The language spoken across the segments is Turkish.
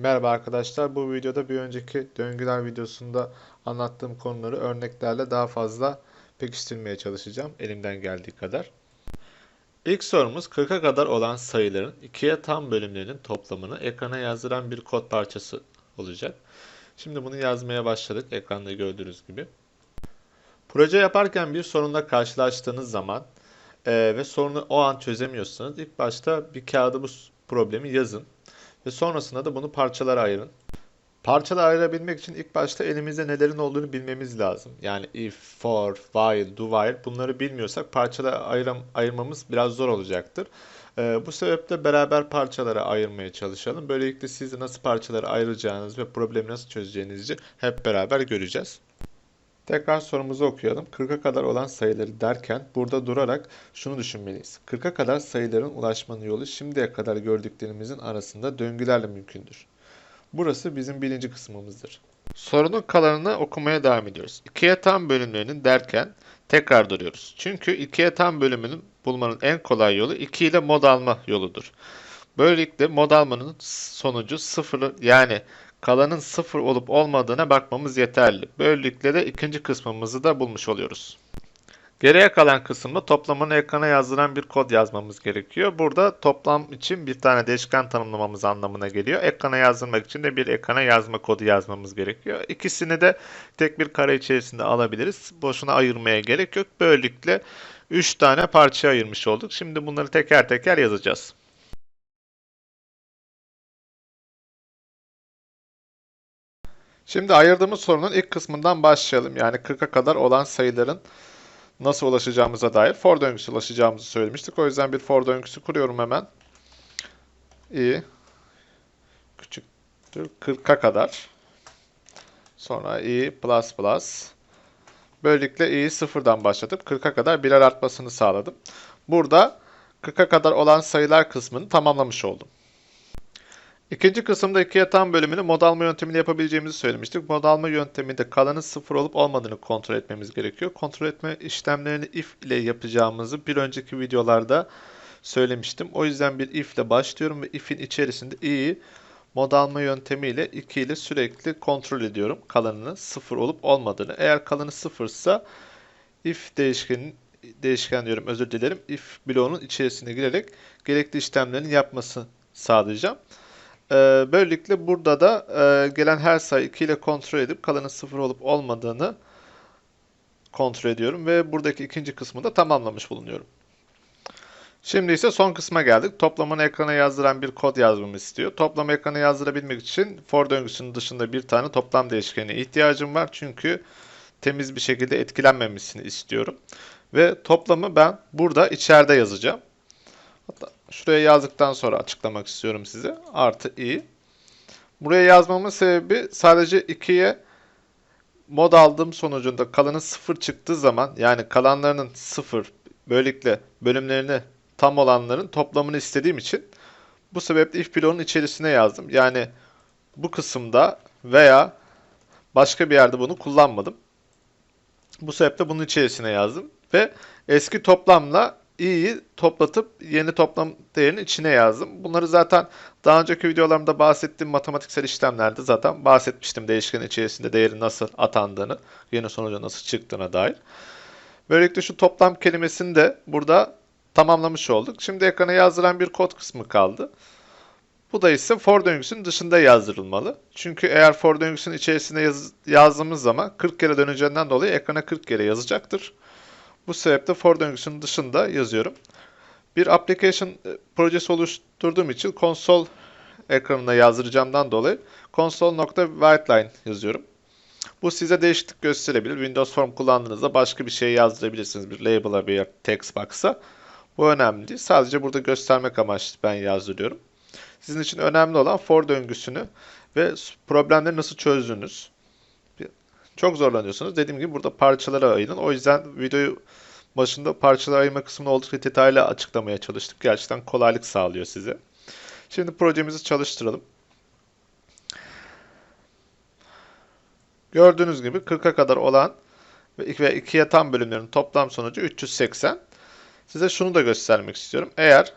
Merhaba arkadaşlar. Bu videoda bir önceki döngüler videosunda anlattığım konuları örneklerle daha fazla pekiştirmeye çalışacağım elimden geldiği kadar. İlk sorumuz 40'a kadar olan sayıların ikiye tam bölümlerinin toplamını ekrana yazdıran bir kod parçası olacak. Şimdi bunu yazmaya başladık ekranda gördüğünüz gibi. Proje yaparken bir sorunla karşılaştığınız zaman eee, ve sorunu o an çözemiyorsanız ilk başta bir kağıda bu problemi yazın. Ve sonrasında da bunu parçalara ayırın. Parçalara ayırabilmek için ilk başta elimizde nelerin olduğunu bilmemiz lazım. Yani if, for, while, do while bunları bilmiyorsak parçalara ayıram, ayırmamız biraz zor olacaktır. Ee, bu sebeple beraber parçalara ayırmaya çalışalım. Böylelikle siz nasıl parçalara ayıracağınız ve problemi nasıl çözeceğinizi hep beraber göreceğiz. Tekrar sorumuzu okuyalım. 40'a kadar olan sayıları derken burada durarak şunu düşünmeliyiz. 40'a kadar sayıların ulaşmanın yolu şimdiye kadar gördüklerimizin arasında döngülerle mümkündür. Burası bizim birinci kısmımızdır. Sorunun kalanını okumaya devam ediyoruz. İkiye tam bölümlerinin derken tekrar duruyoruz. Çünkü ikiye tam bölümünün bulmanın en kolay yolu 2 ile mod alma yoludur. Böylelikle mod almanın sonucu sıfır yani kalanın sıfır olup olmadığına bakmamız yeterli. Böylelikle de ikinci kısmımızı da bulmuş oluyoruz. Geriye kalan kısımda toplamını ekrana yazdıran bir kod yazmamız gerekiyor. Burada toplam için bir tane değişken tanımlamamız anlamına geliyor. Ekrana yazdırmak için de bir ekrana yazma kodu yazmamız gerekiyor. İkisini de tek bir kare içerisinde alabiliriz. Boşuna ayırmaya gerek yok. Böylelikle 3 tane parçaya ayırmış olduk. Şimdi bunları teker teker yazacağız. Şimdi ayırdığımız sorunun ilk kısmından başlayalım. Yani 40'a kadar olan sayıların nasıl ulaşacağımıza dair for döngüsü ulaşacağımızı söylemiştik. O yüzden bir for döngüsü kuruyorum hemen. i küçüktür 40'a kadar. Sonra i plus plus. Böylelikle i'yi sıfırdan başlatıp 40'a kadar birer artmasını sağladım. Burada 40'a kadar olan sayılar kısmını tamamlamış oldum. İkinci kısımda ikiye tam bölümünü mod alma yöntemiyle yapabileceğimizi söylemiştik. Mod alma yönteminde kalanın sıfır olup olmadığını kontrol etmemiz gerekiyor. Kontrol etme işlemlerini if ile yapacağımızı bir önceki videolarda söylemiştim. O yüzden bir if ile başlıyorum ve if'in içerisinde i'yi mod alma yöntemiyle 2 ile sürekli kontrol ediyorum kalanının sıfır olup olmadığını. Eğer kalanı sıfırsa if değişkenin değişken diyorum özür dilerim. if bloğunun içerisine girerek gerekli işlemlerin yapmasını sağlayacağım. Ee, böylelikle burada da e, gelen her sayı 2 ile kontrol edip kalanın 0 olup olmadığını kontrol ediyorum ve buradaki ikinci kısmı da tamamlamış bulunuyorum. Şimdi ise son kısma geldik. Toplamını ekrana yazdıran bir kod yazmamı istiyor. Toplamı ekrana yazdırabilmek için for döngüsünün dışında bir tane toplam değişkenine ihtiyacım var. Çünkü temiz bir şekilde etkilenmemesini istiyorum. Ve toplamı ben burada içeride yazacağım. Hatta şuraya yazdıktan sonra açıklamak istiyorum size. Artı i. Buraya yazmamın sebebi sadece 2'ye mod aldığım sonucunda kalanın 0 çıktığı zaman yani kalanlarının 0 böylelikle bölümlerini tam olanların toplamını istediğim için bu sebeple if bloğunun içerisine yazdım. Yani bu kısımda veya başka bir yerde bunu kullanmadım. Bu sebeple bunun içerisine yazdım ve eski toplamla i'yi toplatıp yeni toplam değerinin içine yazdım. Bunları zaten daha önceki videolarımda bahsettiğim matematiksel işlemlerde zaten bahsetmiştim değişken içerisinde değerin nasıl atandığını, yeni sonuca nasıl çıktığına dair. Böylelikle şu toplam kelimesini de burada tamamlamış olduk. Şimdi ekrana yazdıran bir kod kısmı kaldı. Bu da ise for döngüsünün dışında yazdırılmalı. Çünkü eğer for döngüsünün içerisinde yaz- yazdığımız zaman 40 kere döneceğinden dolayı ekrana 40 kere yazacaktır. Bu sebeple for döngüsünün dışında yazıyorum. Bir application e, projesi oluşturduğum için konsol ekranına yazdıracağımdan dolayı console.writeline yazıyorum. Bu size değişiklik gösterebilir. Windows Form kullandığınızda başka bir şey yazdırabilirsiniz. Bir label'a bir text box'a. Bu önemli değil. Sadece burada göstermek amaçlı ben yazdırıyorum. Sizin için önemli olan for döngüsünü ve problemleri nasıl çözdüğünüz. Çok zorlanıyorsunuz. Dediğim gibi burada parçalara ayırın. O yüzden videoyu başında parçalara ayırma kısmını oldukça detaylı açıklamaya çalıştık. Gerçekten kolaylık sağlıyor size. Şimdi projemizi çalıştıralım. Gördüğünüz gibi 40'a kadar olan ve 2'ye tam bölümlerin toplam sonucu 380. Size şunu da göstermek istiyorum. Eğer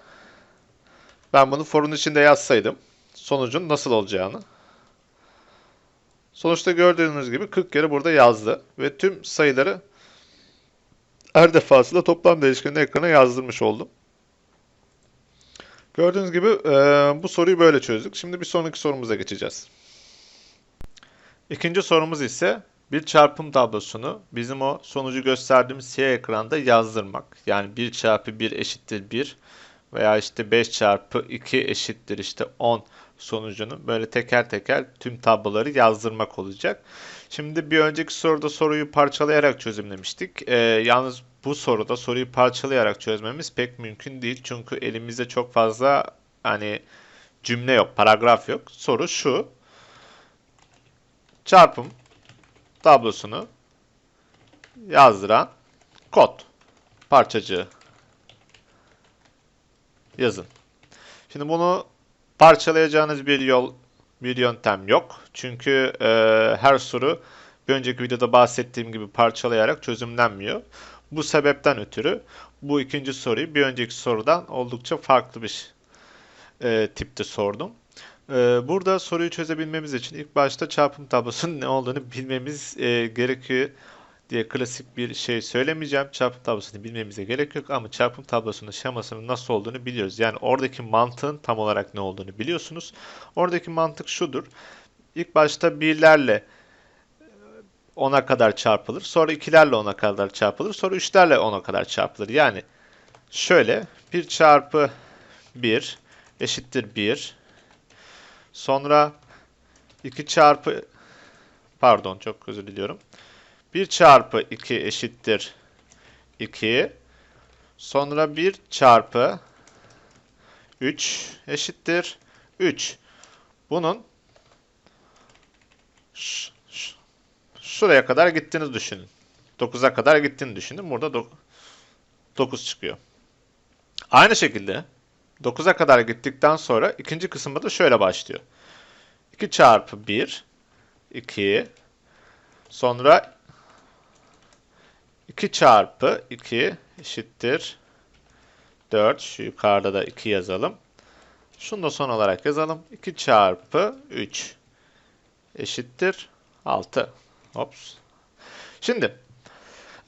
ben bunu forun içinde yazsaydım sonucun nasıl olacağını Sonuçta gördüğünüz gibi 40 kere burada yazdı. Ve tüm sayıları her defasında toplam değişkenini ekrana yazdırmış oldum. Gördüğünüz gibi e, bu soruyu böyle çözdük. Şimdi bir sonraki sorumuza geçeceğiz. İkinci sorumuz ise bir çarpım tablosunu bizim o sonucu gösterdiğimiz siyah ekranda yazdırmak. Yani 1 çarpı 1 eşittir 1 veya işte 5 çarpı 2 eşittir işte 10 sonucunu böyle teker teker tüm tabloları yazdırmak olacak. Şimdi bir önceki soruda soruyu parçalayarak çözümlemiştik. Ee, yalnız bu soruda soruyu parçalayarak çözmemiz pek mümkün değil. Çünkü elimizde çok fazla hani cümle yok, paragraf yok. Soru şu. Çarpım tablosunu yazdıran kod parçacığı yazın. Şimdi bunu parçalayacağınız bir yol, bir yöntem yok. Çünkü e, her soru bir önceki videoda bahsettiğim gibi parçalayarak çözümlenmiyor. Bu sebepten ötürü bu ikinci soruyu bir önceki sorudan oldukça farklı bir e, tipte sordum. E, burada soruyu çözebilmemiz için ilk başta çarpım tablosunun ne olduğunu bilmemiz e, gerekiyor diye klasik bir şey söylemeyeceğim. Çarpım tablosunu bilmemize gerek yok ama çarpım tablosunun şemasının nasıl olduğunu biliyoruz. Yani oradaki mantığın tam olarak ne olduğunu biliyorsunuz. Oradaki mantık şudur. İlk başta birlerle 10'a kadar çarpılır. Sonra ikilerle 10'a kadar çarpılır. Sonra üçlerle 10'a kadar çarpılır. Yani şöyle 1 çarpı 1 eşittir 1. Sonra 2 çarpı pardon çok özür diliyorum. 1 çarpı 2 eşittir 2. Sonra 1 çarpı 3 eşittir 3. Bunun şuraya kadar gittiğini düşünün. 9'a kadar gittiğini düşünün. Burada 9 çıkıyor. Aynı şekilde 9'a kadar gittikten sonra ikinci kısımda da şöyle başlıyor. 2 çarpı 1 2 sonra 2 çarpı 2 eşittir 4. Şu yukarıda da 2 yazalım. Şunu da son olarak yazalım. 2 çarpı 3 eşittir 6. Ops. Şimdi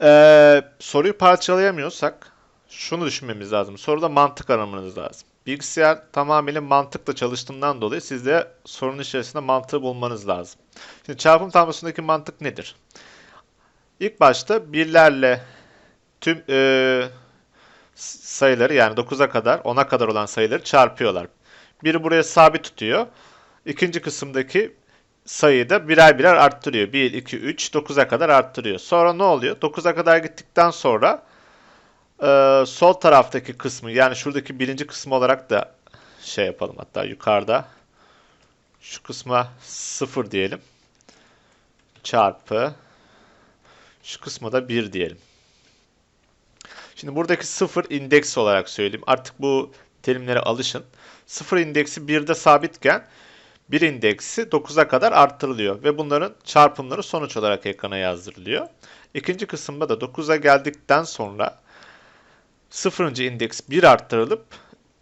ee, soruyu parçalayamıyorsak şunu düşünmemiz lazım. Soruda mantık aramanız lazım. Bilgisayar tamamıyla mantıkla çalıştığından dolayı siz de sorunun içerisinde mantığı bulmanız lazım. Şimdi çarpım tablosundaki mantık nedir? İlk başta birlerle tüm e, sayıları yani 9'a kadar 10'a kadar olan sayıları çarpıyorlar. Biri buraya sabit tutuyor. İkinci kısımdaki sayıyı da birer birer arttırıyor. 1, 2, 3, 9'a kadar arttırıyor. Sonra ne oluyor? 9'a kadar gittikten sonra e, sol taraftaki kısmı yani şuradaki birinci kısmı olarak da şey yapalım hatta yukarıda şu kısma 0 diyelim. Çarpı şu kısma da 1 diyelim. Şimdi buradaki 0 indeks olarak söyleyeyim. Artık bu terimlere alışın. 0 indeksi 1'de sabitken 1 indeksi 9'a kadar arttırılıyor ve bunların çarpımları sonuç olarak ekrana yazdırılıyor. İkinci kısımda da 9'a geldikten sonra 0. indeks 1 arttırılıp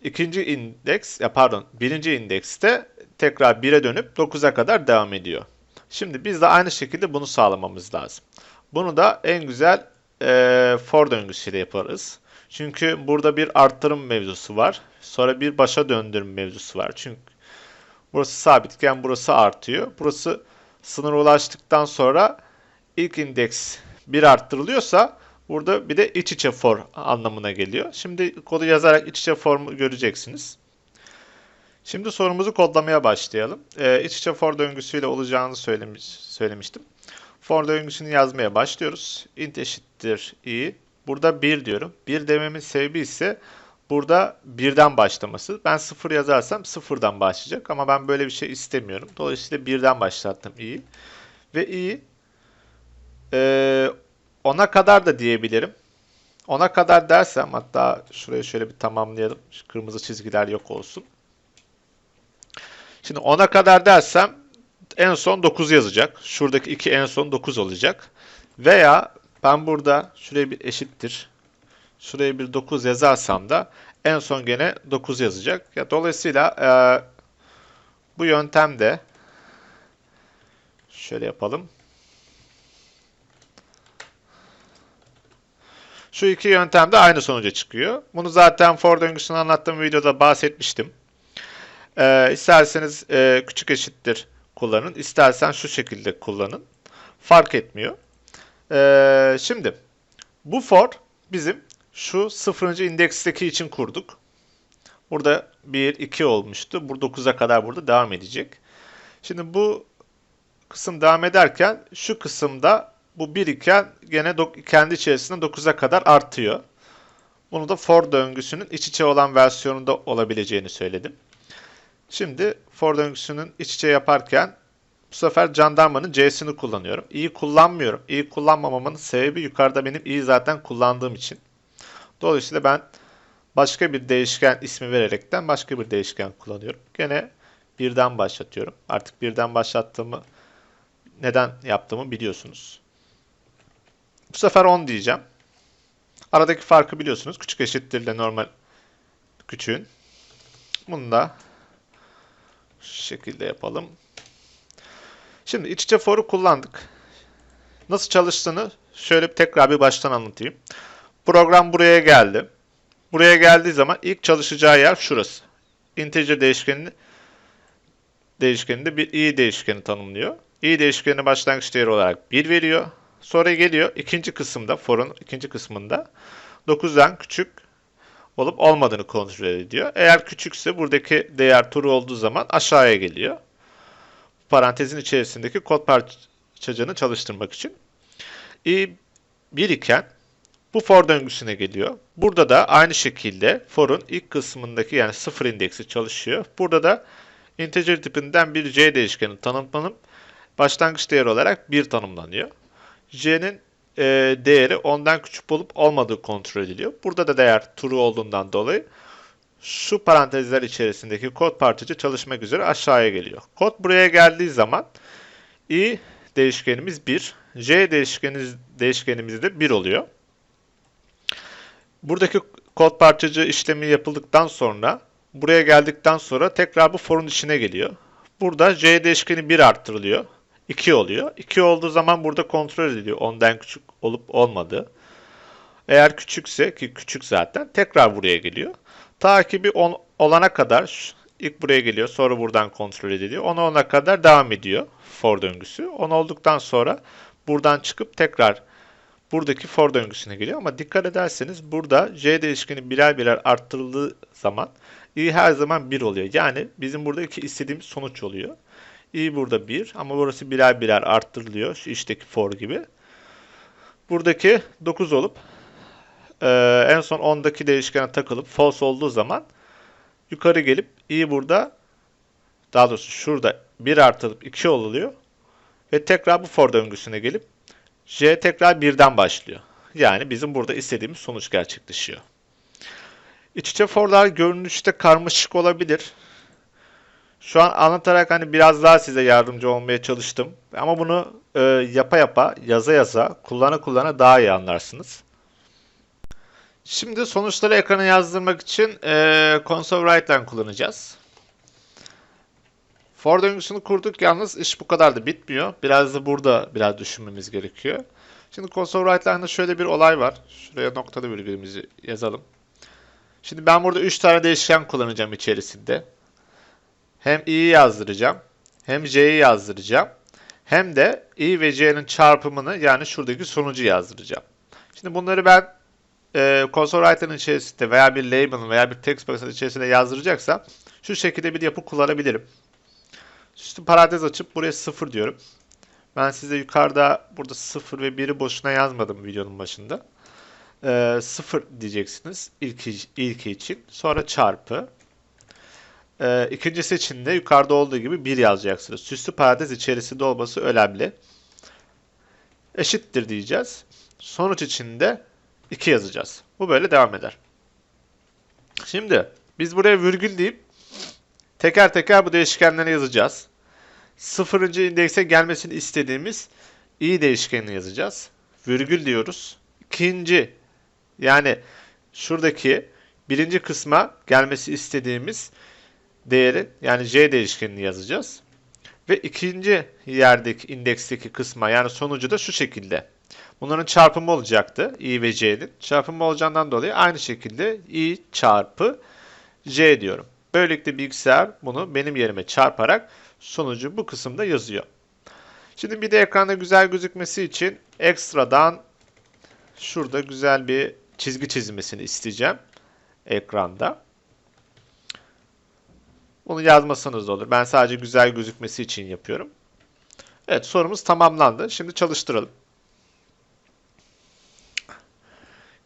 ikinci indeks ya pardon birinci indekste tekrar 1'e dönüp 9'a kadar devam ediyor. Şimdi biz de aynı şekilde bunu sağlamamız lazım. Bunu da en güzel e, for döngüsüyle yaparız. Çünkü burada bir arttırım mevzusu var. Sonra bir başa döndürüm mevzusu var. Çünkü burası sabitken burası artıyor. Burası sınır ulaştıktan sonra ilk indeks bir arttırılıyorsa burada bir de iç içe for anlamına geliyor. Şimdi kodu yazarak iç içe formu göreceksiniz. Şimdi sorumuzu kodlamaya başlayalım. Ee, iç içe for döngüsüyle olacağını söylemiş, söylemiştim. For döngüsünü yazmaya başlıyoruz. int eşittir i. Burada 1 diyorum. 1 dememin sebebi ise burada 1'den başlaması. Ben 0 yazarsam 0'dan başlayacak ama ben böyle bir şey istemiyorum. Dolayısıyla 1'den başlattım i. Ve i e, 10'a kadar da diyebilirim. 10'a kadar dersem hatta şurayı şöyle bir tamamlayalım. Şu kırmızı çizgiler yok olsun. Şimdi 10'a kadar dersem en son 9 yazacak. Şuradaki 2 en son 9 olacak. Veya ben burada şuraya bir eşittir. Şuraya bir 9 yazarsam da en son gene 9 yazacak. Ya dolayısıyla e, bu yöntemde Şöyle yapalım. Şu iki yöntemde aynı sonuca çıkıyor. Bunu zaten for döngüsünü anlattığım videoda bahsetmiştim. Ee, isterseniz e, küçük eşittir kullanın. İstersen şu şekilde kullanın. Fark etmiyor. Ee, şimdi bu for bizim şu sıfırıncı indeksteki için kurduk. Burada 1, 2 olmuştu. Bu 9'a kadar burada devam edecek. Şimdi bu kısım devam ederken şu kısımda bu 1 iken gene kendi içerisinde 9'a kadar artıyor. Bunu da for döngüsünün iç içe olan versiyonunda olabileceğini söyledim. Şimdi for döngüsünün iç içe yaparken bu sefer jandarmanın c'sini kullanıyorum. i'yi kullanmıyorum. i'yi kullanmamamın sebebi yukarıda benim i'yi zaten kullandığım için. Dolayısıyla ben başka bir değişken ismi vererekten başka bir değişken kullanıyorum. Gene birden başlatıyorum. Artık birden başlattığımı neden yaptığımı biliyorsunuz. Bu sefer 10 diyeceğim. Aradaki farkı biliyorsunuz. Küçük eşittirle normal küçüğün. Bunu da şu şekilde yapalım. Şimdi iç içe for'u kullandık. Nasıl çalıştığını şöyle bir tekrar bir baştan anlatayım. Program buraya geldi. Buraya geldiği zaman ilk çalışacağı yer şurası. Integer değişkenini değişkeninde bir i değişkeni tanımlıyor. i değişkeni başlangıç değeri olarak 1 veriyor. Sonra geliyor ikinci kısımda, for'un ikinci kısmında 9'dan küçük olup olmadığını kontrol ediyor. Eğer küçükse buradaki değer true olduğu zaman aşağıya geliyor. Parantezin içerisindeki kod parçacığını çalıştırmak için. i 1 iken bu for döngüsüne geliyor. Burada da aynı şekilde for'un ilk kısmındaki yani sıfır indeksi çalışıyor. Burada da integer tipinden bir c değişkeni tanımlanıp başlangıç değeri olarak 1 tanımlanıyor. j'nin e, değeri ondan küçük olup olmadığı kontrol ediliyor. Burada da değer true olduğundan dolayı şu parantezler içerisindeki kod parçacı çalışmak üzere aşağıya geliyor. Kod buraya geldiği zaman i değişkenimiz 1, j değişkenimiz, değişkenimiz de 1 oluyor. Buradaki kod parçacı işlemi yapıldıktan sonra buraya geldikten sonra tekrar bu for'un içine geliyor. Burada j değişkeni 1 arttırılıyor. 2 oluyor. 2 olduğu zaman burada kontrol ediliyor ondan küçük olup olmadığı. Eğer küçükse ki küçük zaten tekrar buraya geliyor. Takibi 10 olana kadar ilk buraya geliyor sonra buradan kontrol ediliyor. 10 olana kadar devam ediyor for döngüsü. 10 olduktan sonra buradan çıkıp tekrar buradaki for döngüsüne geliyor. Ama dikkat ederseniz burada j değişkeni birer birer arttırıldığı zaman i her zaman 1 oluyor. Yani bizim buradaki istediğimiz sonuç oluyor. İ burada 1 ama burası birer birer arttırılıyor. Şu işteki for gibi. Buradaki 9 olup e, en son 10'daki değişkene takılıp false olduğu zaman yukarı gelip i burada daha doğrusu şurada 1 artırılıp 2 oluyor ve tekrar bu for döngüsüne gelip J tekrar birden başlıyor. Yani bizim burada istediğimiz sonuç gerçekleşiyor. İç içe forlar görünüşte karmaşık olabilir. Şu an anlatarak hani biraz daha size yardımcı olmaya çalıştım. Ama bunu e, yapa yapa, yaza yaza, kullana kullana daha iyi anlarsınız. Şimdi sonuçları ekrana yazdırmak için e, console write'den kullanacağız. For döngüsünü kurduk yalnız iş bu kadar da bitmiyor. Biraz da burada biraz düşünmemiz gerekiyor. Şimdi console write'larında şöyle bir olay var. Şuraya noktalı virgülümüzü yazalım. Şimdi ben burada 3 tane değişken kullanacağım içerisinde. Hem i'yi yazdıracağım. Hem j'yi yazdıracağım. Hem de i ve c'nin çarpımını yani şuradaki sonucu yazdıracağım. Şimdi bunları ben e, console writer'ın içerisinde veya bir label'ın veya bir text box'ın içerisinde yazdıracaksam şu şekilde bir yapı kullanabilirim. Üstü parantez açıp buraya 0 diyorum. Ben size yukarıda burada 0 ve 1'i boşuna yazmadım videonun başında. Ee, 0 diyeceksiniz ilk, ilki için. Sonra çarpı. Ee, ikincisi için de yukarıda olduğu gibi 1 yazacaksınız. Süslü parantez içerisinde olması önemli. Eşittir diyeceğiz. Sonuç içinde 2 yazacağız. Bu böyle devam eder. Şimdi biz buraya virgül deyip Teker teker bu değişkenleri yazacağız. Sıfırıncı indekse gelmesini istediğimiz i değişkenini yazacağız. Virgül diyoruz. İkinci yani şuradaki birinci kısma gelmesi istediğimiz değeri yani j değişkenini yazacağız. Ve ikinci yerdeki indeksteki kısma yani sonucu da şu şekilde. Bunların çarpımı olacaktı i ve c'nin. Çarpımı olacağından dolayı aynı şekilde i çarpı j diyorum. Böylelikle bilgisayar bunu benim yerime çarparak sonucu bu kısımda yazıyor. Şimdi bir de ekranda güzel gözükmesi için ekstradan şurada güzel bir çizgi çizmesini isteyeceğim ekranda. Bunu yazmasanız da olur. Ben sadece güzel gözükmesi için yapıyorum. Evet sorumuz tamamlandı. Şimdi çalıştıralım.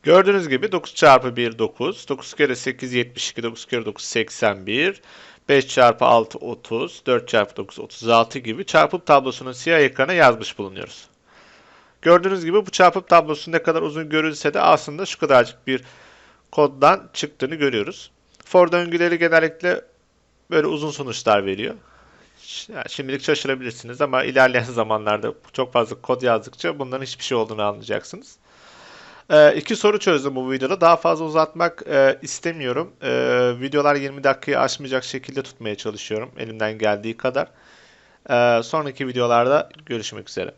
Gördüğünüz gibi 9 çarpı 1 9. 9 kere 8 72. 9 kere 9 81. 5 çarpı 6 30. 4 çarpı 9 36 gibi çarpım tablosunu siyah ekrana yazmış bulunuyoruz. Gördüğünüz gibi bu çarpım tablosu ne kadar uzun görülse de aslında şu kadarcık bir koddan çıktığını görüyoruz. For döngüleri genellikle böyle uzun sonuçlar veriyor. Şimdilik şaşırabilirsiniz ama ilerleyen zamanlarda çok fazla kod yazdıkça bunların hiçbir şey olduğunu anlayacaksınız. Ee, iki soru çözdüm bu videoda. Daha fazla uzatmak e, istemiyorum. E, videolar 20 dakikayı aşmayacak şekilde tutmaya çalışıyorum elimden geldiği kadar. E, sonraki videolarda görüşmek üzere.